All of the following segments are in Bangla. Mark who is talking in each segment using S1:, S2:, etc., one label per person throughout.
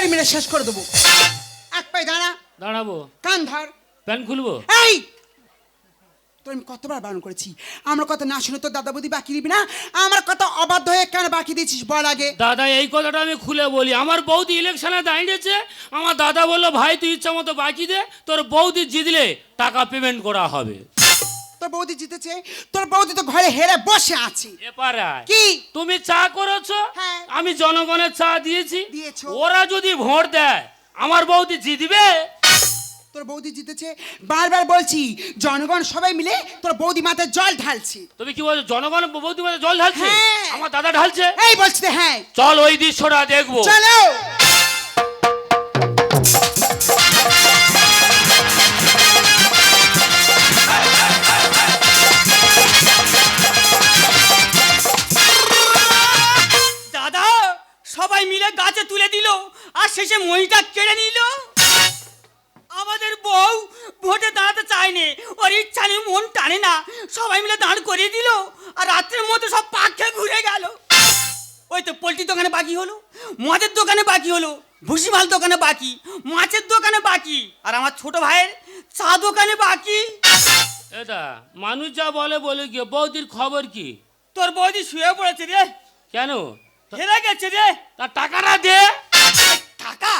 S1: একেবারে মেরে শেষ করে দেবো। এক পায়ে দাঁড়া।
S2: দাঁড়াবো।
S1: কান ধর।
S2: প্যান্ট খুলবো?
S1: এই! তোর আমি কতবার বারণ করেছি। আমার কথা না শুনে তোর দাদা বৌদি বাকি দিবি না? আমার কথা অবাধ্য হয়ে কেন বাকি দিয়েছিস বল আগে?
S2: দাদা এই কথাটা আমি খুলে বলি। আমার বৌদি ইলেকশনে দাঁড়িয়েছে আমার দাদা বলল ভাই তুই ইচ্ছা মতো বাকি দে। তোর বৌদি জিতলে টাকা পেমেন্ট করা হবে।
S1: তোর বৌদি জিতেছে তোর বৌদি তো ঘরে হেরে বসে আছে। কি?
S2: তুমি চা করেছ?
S1: হ্যাঁ।
S2: আমি জনগণের চা দিয়েছি। ওরা যদি ভোট দেয় আমার বৌদি জিতবে।
S1: তোর বৌদি জিতেছে বারবার বলছি জনগণ সবাই মিলে তোর বৌদি মাথায় জল ঢালছি।
S2: তুমি কি বলছো জনগণ বৌদি মাঝে জল ঢালছে?
S1: হ্যাঁ।
S2: আমার দাদা ঢালছে?
S1: এই বলছি হ্যাঁ।
S2: চল ওই দৃশ্যটা দেখব।
S1: চলো।
S3: মহিটা কেড়ে নিল? আমাদের বউ ভোটে দাঁড়াতে চায়নি। ওর ইচ্ছা নেই মন টানে না। সবাই মিলে দাঁড় করিয়ে দিল আর রাত্রের মধ্যে সব পাখে ঘুরে গেল। ওই তো পোলট্রির দোকানে বাকি হলো মদের দোকানে বাকি হলো ভুসিমাল দোকানে বাকি মাছের দোকানে বাকি আর আমার ছোট ভাইয়ের চা দোকানে বাকি।
S2: এটা মানুষ যা বলে বলে কি বৌদির খবর কি?
S3: তোর বৌদি শুয়ে পড়েছে রে।
S2: কেন?
S3: হেরে গেছে রে।
S2: তার টাকাটা দে।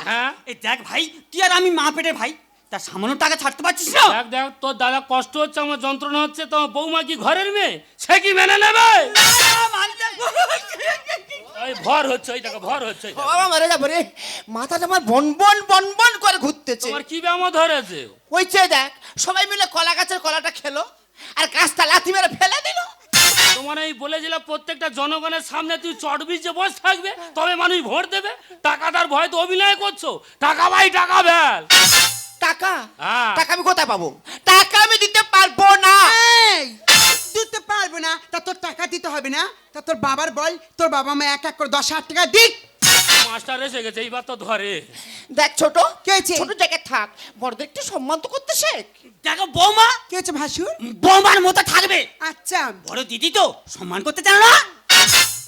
S2: হ্যাঁ।
S3: এই দেখ ভাই তুই আর আমি মা পেটে ভাই। তার সামান্য টাকা ছাড়তে পারছিস না?
S2: দেখ দেখ তোর দাদা কষ্ট হচ্ছে আমার যন্ত্রণা হচ্ছে তোমার বৌমা কি ঘরের মেয়ে? সে কি মেনে নেবে? ওই ভর হচ্ছে ওই টাকা ভর হচ্ছে ওই
S4: বাবা মারা যাব রে। মাথাটা আমার বন বন বন বন করে ঘুরতেছে।
S2: তোমার কি ব্যামো ধরেছে?
S4: ওই চেয়ে দেখ সবাই মিলে কলা গাছের কলাটা খেলো আর গাছটা লাথি মেরে ফেলে দিল।
S2: তোমার আমি বলেছিলাম প্রত্যেকটা জনগণের সামনে তুই চটবি যে বসে থাকবে তবে মানুষ ভোট দেবে। টাকাটার ভয় তো অভিনয় করছ। টাকা ভাই টাকা ভ্যাল
S4: টাকা?
S2: হ্যাঁ।
S4: টাকা আমি কোথায় পাবো? টাকা আমি দিতে পারব না।
S1: এই দিতে পারব না। তা তোর টাকা দিতে হবে না? তা তোর বাবার বল তোর বাবা মা এক এক করে দশ হাজার টাকা দিক।
S2: মাস্টার এসে গেছে এইবার তো ধরে।
S4: দেখ ছোট
S1: কি হয়েছে?
S4: ছোট জায়গায় থাক। বড়দের একটু সম্মান তো করতে শেখ।
S3: দেখো বৌমা।
S1: কি হচ্ছে ভাসুর?
S3: বৌমার মতো থাকবে।
S1: আচ্ছা।
S3: বড় দিদি তো সম্মান করতে জানো না।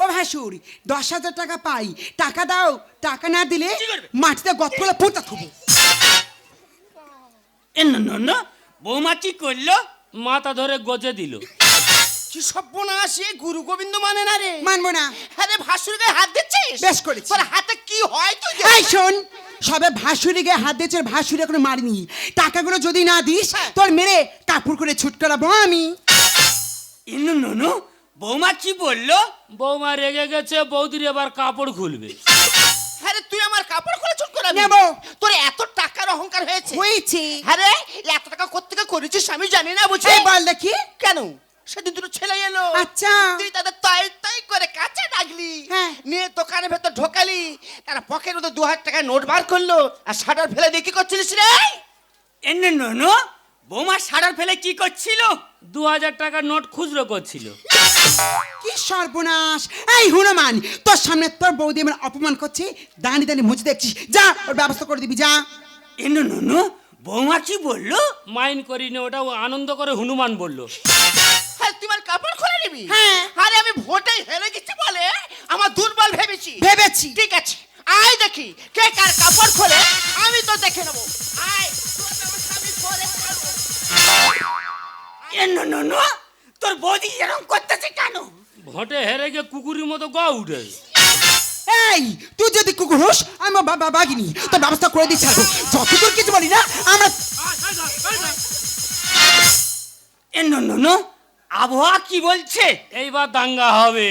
S1: ও ভাসুর দশ হাজার টাকা পাই। টাকা দাও টাকা না দিলে মাটিতে গত করে পোতা থবো।
S3: এ না না না বৌমা কি করল?
S2: মাথা ধরে গজে দিল।
S4: কি সর্বনাশ এ গুরু গোবিন্দ মানে না রে?
S1: মানবো না।
S4: আরে ভাসুর গায়ে হাত দিচ্ছিস?
S1: বেশ করেছি।
S4: তোর হাতে কি হয় তুই।
S1: এই শোন সবে ভাসুরি গিয়ে হাত দিয়েছে ভাসুরি এখনও মারিনি টাকাগুলো যদি না দিস
S4: হ্যাঁ।
S1: তোর মেরে কাপড় করে ছুট করাবো আমি।
S3: এ না না না বৌমা কি বলল?
S2: বৌমা রেগে গেছে বৌদির এবার কাপড় খুলবে।
S4: আরে তুই আমার কাপড় খুলে চুট করাবি?
S1: নেব।
S4: তোর এত টাকার অহংকার হয়েছে?
S1: হয়েছে।
S4: আরে এত টাকা কোথেকে করেছিস আমি জানি না বুঝি।
S1: বল দেখি।
S4: কেন? সেদিন দুটো ছেলে এলো।
S1: আচ্ছা।
S4: তুই তাদের তাই তাই করে কাছে ডাকলি।
S1: হ্যাঁ।
S4: নিয়ে দোকানের ভেতর ঢোকালি। তারা পকেট মধ্যে দু হাজার টাকা নোট বার করল। আর শাটার ফেলে দিয়ে কি করছিলিস রে?
S3: এ না না না বৌমা সারার ফেলে কি করছিল?
S2: দু হাজার টাকার নোট খুচরো করছিল।
S1: কি সর্বনাশ। এই হনুমান তোর সামনে তোর বৌদি আমার অপমান করছে দাঁড়িয়ে দাঁড়িয়ে মুছে দেখছিস। যা ওর ব্যবস্থা করে দিবি যা।
S3: এ না না না বৌমা কি বলল?
S2: মাইন করিনি ওটা ও আনন্দ করে হনুমান বলল।
S4: কাপড়
S1: হ্যাঁ।
S4: আরে আমি ভোটে হেরে গেছি বলে আমার দুর্বল ভেবেছি।
S1: ভেবেছি।
S4: ঠিক আছে আয় দেখি কে কার কাপড় খোলে আমি তো দেখে নেব। আয় তোর ব্যবস্থা আমি করে ফেলব।
S3: এ না না না তোর বৌদি এরকম করতেছে কেন?
S2: ভোটে হেরে গিয়ে কুকুরের মতো গ উঠে।
S1: এই তুই যদি কুকুর হোস আমি আমার বাবা বাগিনি তোর ব্যবস্থা করে দিচ্ছি ছাড়বো। যতদূর কিছু বলি না আমরা
S3: এ না না না আবহাওয়া কি বলছে?
S2: এইবার দাঙ্গা হবে।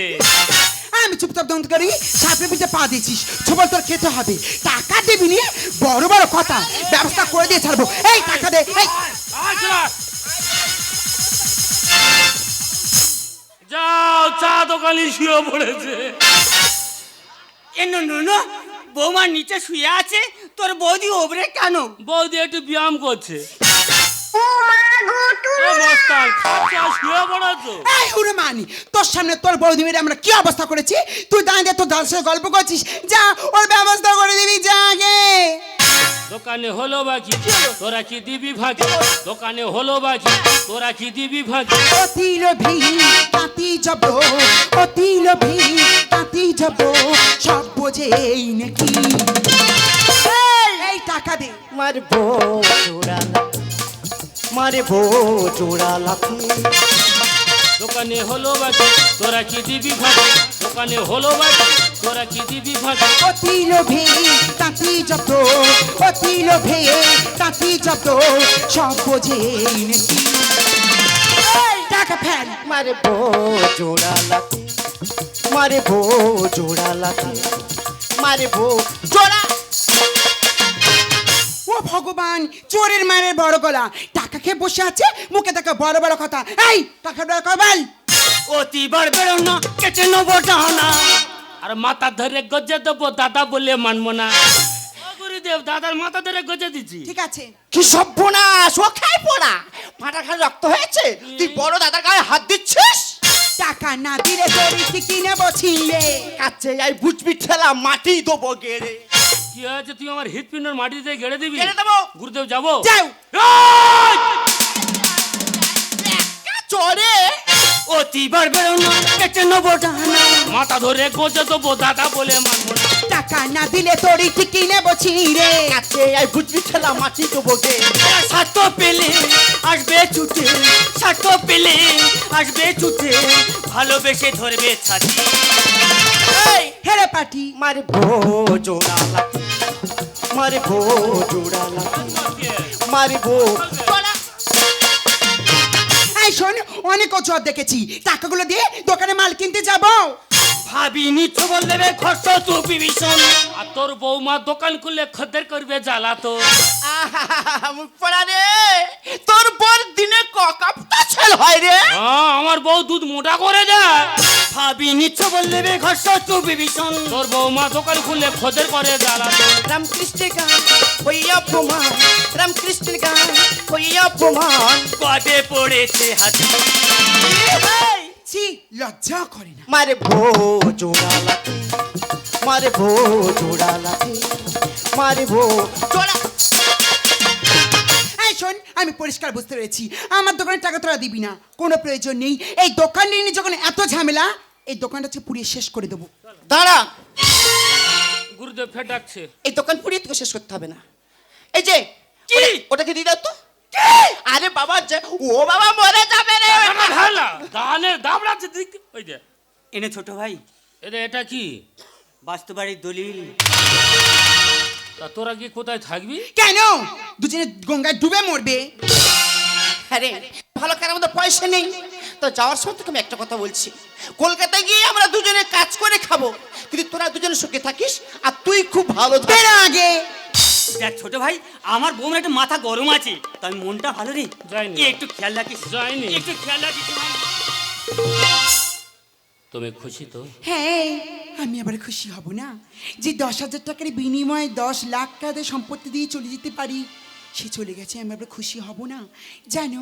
S1: আমি চুপচাপ দন্ত করি সাপে পিঠে পা দিয়েছিস। ছবল তোর খেতে হবে। টাকা দিবি নি? বড় বড় কথা। ব্যবস্থা করে দিয়ে ছাড়বো। এই টাকা দে। এই।
S2: যাও চা দোকানি শুয়ে পড়েছে।
S3: এ না না না বৌমা নিচে শুয়ে আছে। তোর বৌদি ওবরে কেন?
S2: বৌদি একটু ব্যায়াম করছে।
S1: এই হুরমানি তোর সামনে তোর বৌদি মেরে আমরা কি অবস্থা করেছি? তুই দাঁড়িয়ে তোর দাদার সাথে গল্প করছিস। যা ওর ব্যবস্থা করে দিবি যা আগে।
S2: দোকানে হলো বাকি তোরা কি দিবি ভাগে দোকানে হলো বাকি তোরা কি দিবি ভাগে
S1: অতি লোভী তাঁতি যাব অতি লোভী তাঁতি যাব সব নাকি। এই টাকা দে।
S4: মারবো লাথি মারবো জোড়া লাথি
S2: দোকানে হলো বাকি তোরা কি দিবি ভাগে দোকানে হলো বাকি তোরা কি দিবি ভাগে
S1: অতি লোভে তাঁতি যত অতি লোভে তাঁতি যত সব বোঝে নাকি টাকা ফেল
S4: মারবো জোড়া লাথি মারবো জোড়া লাথি মারবো জোড়া
S1: ভগবান চোরের মায়ের বড় গলা। টাকা খেয়ে বসে আছে মুখে দেখা বড় বড় কথা। এই টাকা বড় কর
S3: অতি বার বেরো না কেটে নেব ডানা
S2: আর মাথা ধরে গজে দেবো দাদা বলে মানবো না। ও গুরুদেব দাদার মাথা ধরে গজে দিচ্ছি।
S1: ঠিক আছে।
S4: কি সভ্যনাশ ও খাই পড়া। পাটা খালি রক্ত হয়েছে? তুই বড় দাদার গায়ে হাত দিচ্ছিস?
S1: টাকা না দিলে তোর কি নেব ছিনলে
S4: কাছে যাই বুঝবি ঠেলা মাটি দেবো গেড়ে।
S2: কি হয়েছে তুই আমার হৃৎপিণ্ডর মাটিতে গেড়ে দিবি।
S4: গেড়ে দেবো।
S2: গুরুদেব যাব?
S1: যাও।
S4: চরে
S3: অতি বার বেরো কেটে নেব ডানা।
S2: মাথা ধরে দাদা বলে মানবো না।
S1: টাকা না দিলে তোর কি নেব ছিঁড়ে?
S4: কাছে যাই বুঝবি
S3: স্বার্থ পেলে আসবে ছুটে স্বার্থ পেলে আসবে ছুটে ভালোবেসে ধরবে ছাতি।
S1: হেরে পাটি
S4: মারবো জোড়া মারবো জোড়া মারবো।
S1: এই শোন অনেক অজুহাত দেখেছি। টাকাগুলো দিয়ে দোকানে মাল কিনতে যাব।
S3: ভাবিনি তো বললে রে খরচ তুই ভীষণ
S2: আর তোর বৌমা দোকান খুলে খদ্দের করবে জ্বালা তো
S4: মুখ পড়া রে। তোর বর দিনে ক কাপটা ছেল হয় রে।
S2: হ্যাঁ আমার বউ দুধ মোটা করে দেয়।
S3: ভাবি নিচ্ছ বললে রে খরচ তুই ভীষণ
S2: তোর বৌমা দোকান খুললে খদ্দের করে জ্বালা তো
S4: রামকৃষ্ণ গান হইয়া প্রমাণ রামকৃষ্ণ গান হইয়া প্রমাণ
S3: কটে পড়েছে হাতি।
S1: ছি! লজ্জা করে না।
S4: মারে ভো জোড়া লাথি মারে ভো জোড়া লাথি মারে ভো জোড়া
S1: আমি পরিষ্কার বুঝতে পেরেছি। আমার দোকানে টাকা তোরা দিবি না। কোনো প্রয়োজন নেই। এই দোকান নিয়ে যখন এত ঝামেলা এই দোকানটা হচ্ছে পুড়িয়ে শেষ করে দেবো।
S4: দাঁড়া।
S2: গুরুদেব ডাকছে।
S4: এই দোকান পুড়িয়ে তোকে শেষ করতে হবে না। এই যে
S3: কি?
S4: ওটাকে দিয়ে দাও তো। আরে বাবা যে ও বাবা মরে যাবে রে।
S2: দাবড়াচ্ছে ওই যে।
S3: এনে ছোট ভাই।
S2: এটা এটা কি?
S3: বাস্তবাড়ির দলিল।
S2: তা তোরা কি কোথায় থাকবি?
S1: কেন? দুজনে গঙ্গায় ডুবে মরবে।
S4: আরে ভালো কার আমাদের পয়সা নেই। তো যাওয়ার সময় তোকে আমি একটা কথা বলছি। কলকাতায় গিয়ে আমরা দুজনে কাজ করে খাব। কিন্তু তোরা দুজনে সুখে থাকিস আর তুই খুব ভালো থাক।
S1: আগে।
S3: দেখ ছোট ভাই আমার বউমের একটু মাথা গরম আছে। তাই মনটা ভালো রে
S2: যায়নি।
S3: এ একটু খেয়াল রাখিস।
S2: যায়নি।
S3: একটু খেয়াল রাখিস। ভাই।
S2: তুমি খুশি তো?
S1: হ্যাঁ আমি আবার খুশি হব না। যে দশ হাজার টাকার বিনিময়ে দশ লাখ টাকা সম্পত্তি দিয়ে চলে যেতে পারি, সে চলে গেছে, আমি আবার খুশি হব না। জানো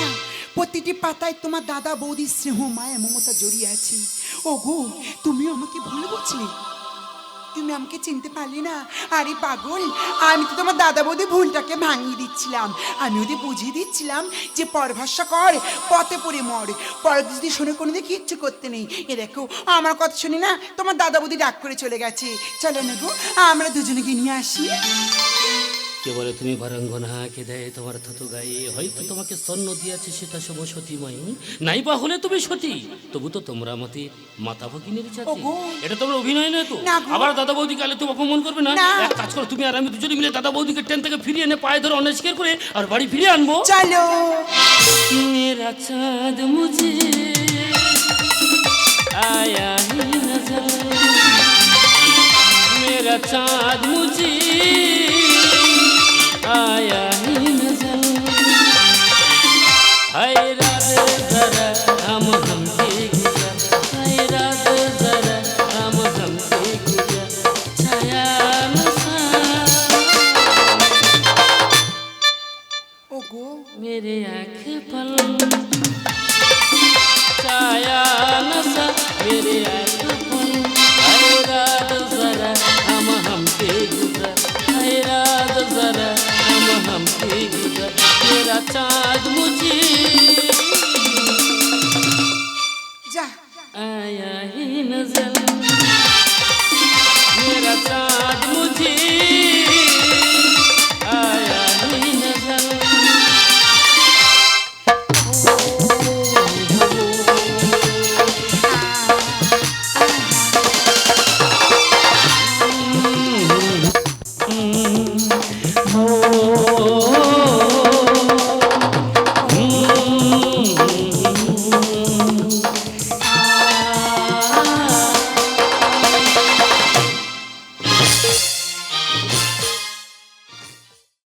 S1: না, প্রতিটি পাতায় তোমার দাদা বৌদির স্নেহ, মায়া, মমতা জড়িয়ে আছে। ও গো তুমি আমাকে ভুল বুঝলে তুমি আমাকে চিনতে পারলি না? আরে পাগল, আমি তো তোমার দাদা বৌদি ভুলটাকে ভাঙিয়ে দিচ্ছিলাম। আমি ওদের বুঝিয়ে দিচ্ছিলাম যে পরভরসা কর, পথে পড়ে মর। পর যদি শুনে কোনো দিকে কিচ্ছু করতে নেই। এ দেখো, আমার কথা শুনি না তোমার দাদা বৌদি ডাক করে চলে গেছে। চলো না গো, আমরা দুজনকে নিয়ে আসি।
S2: কে বলে তুমি ভরঙ্গনা কে দেয় তোমার থত গায়ে। হয়তো তোমাকে স্তন্য দিয়েছে সেটা সব সতীময়। নাই বা হলে তুমি সতী তবু তো তোমরা মতে মাতা ভগিনীর এটা তোমরা অভিনয় নয় তো? আবার দাদা বৌদি কালে তুমি অপমান করবে না? এক কাজ করো তুমি আর আমি দুজনে মিলে দাদা বৌদিকে ট্রেন থেকে ফিরিয়ে এনে পায়ে ধরে অনেস্কার করে আর বাড়ি ফিরিয়ে আনব।
S1: চলো।
S2: মেরা চাঁদ মুঝে আয়া। गो मेरे आँख पल छाया नशा मेरे आँख